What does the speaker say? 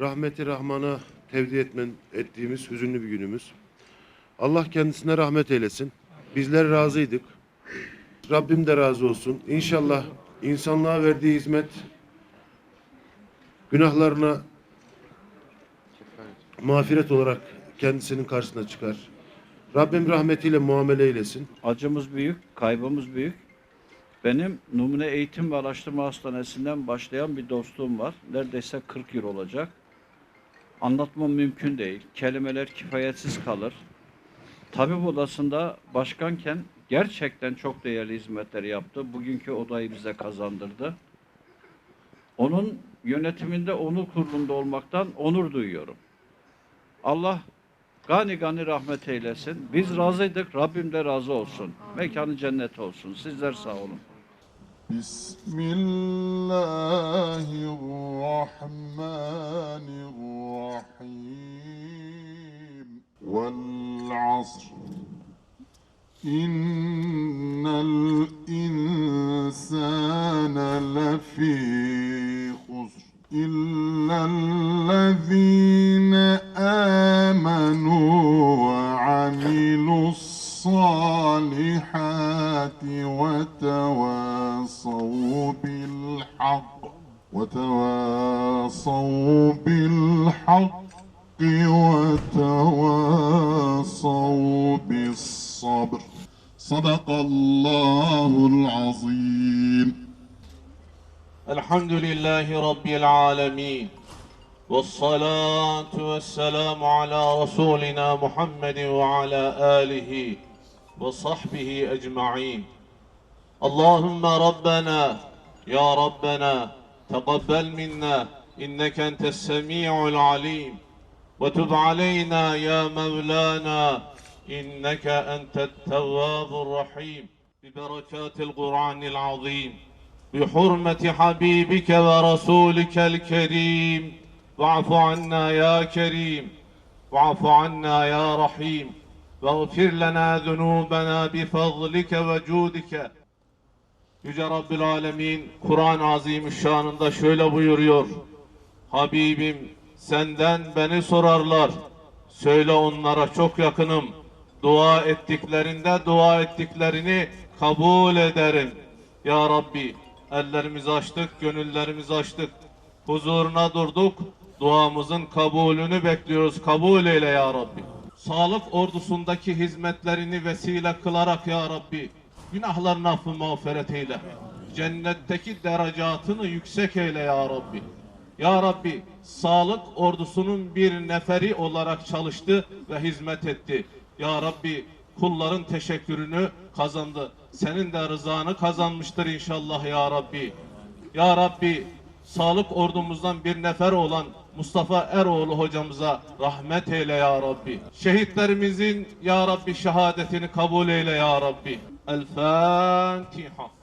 rahmeti Rahman'a tevdi etmen, ettiğimiz hüzünlü bir günümüz. Allah kendisine rahmet eylesin. Bizler razıydık. Rabbim de razı olsun. İnşallah insanlığa verdiği hizmet günahlarına mağfiret olarak kendisinin karşısına çıkar. Rabbim rahmetiyle muamele eylesin. Acımız büyük, kaybımız büyük. Benim Numune Eğitim ve Araştırma Hastanesi'nden başlayan bir dostluğum var. Neredeyse 40 yıl olacak. Anlatmam mümkün değil. Kelimeler kifayetsiz kalır. Tabip odasında başkanken gerçekten çok değerli hizmetler yaptı. Bugünkü odayı bize kazandırdı. Onun yönetiminde, onur kurulunda olmaktan onur duyuyorum. Allah gani gani rahmet eylesin. Biz razıydık, Rabbim de razı olsun. Mekanı cennet olsun. Sizler sağ olun. بسم الله الرحمن الرحيم. والعصر. إن الإنسان لفي خسر إلا وتواصوا بالحق وتواصوا بالحق وتواصوا بالصبر. صدق الله العظيم. الحمد لله رب العالمين والصلاة والسلام على رسولنا محمد وعلى آله وصحبه أجمعين. اللهم ربنا يا ربنا تقبل منا إنك أنت السميع العليم. وتب علينا يا مولانا إنك أنت التواب الرحيم. ببركات القرآن العظيم بحرمة حبيبك ورسولك الكريم. واعف عنا يا كريم واعف عنا يا رحيم. واغفر لنا ذنوبنا بفضلك وجودك. Yüce Rabbül Alemin Kur'an-ı Azimüşşan'ında şöyle buyuruyor. Habibim senden beni sorarlar. Söyle onlara çok yakınım. Dua ettiklerinde dua ettiklerini kabul ederim. Ya Rabbi ellerimizi açtık, gönüllerimizi açtık. Huzuruna durduk. Duamızın kabulünü bekliyoruz. Kabul eyle ya Rabbi. Sağlık ordusundaki hizmetlerini vesile kılarak ya Rabbi günahlarını affı mağfiret eyle. Cennetteki derecatını yüksek eyle ya Rabbi. Ya Rabbi sağlık ordusunun bir neferi olarak çalıştı ve hizmet etti. Ya Rabbi kulların teşekkürünü kazandı. Senin de rızanı kazanmıştır inşallah ya Rabbi. Ya Rabbi sağlık ordumuzdan bir nefer olan Mustafa Eroğlu hocamıza rahmet eyle ya Rabbi. Şehitlerimizin ya Rabbi şehadetini kabul eyle ya Rabbi. El Fatiha.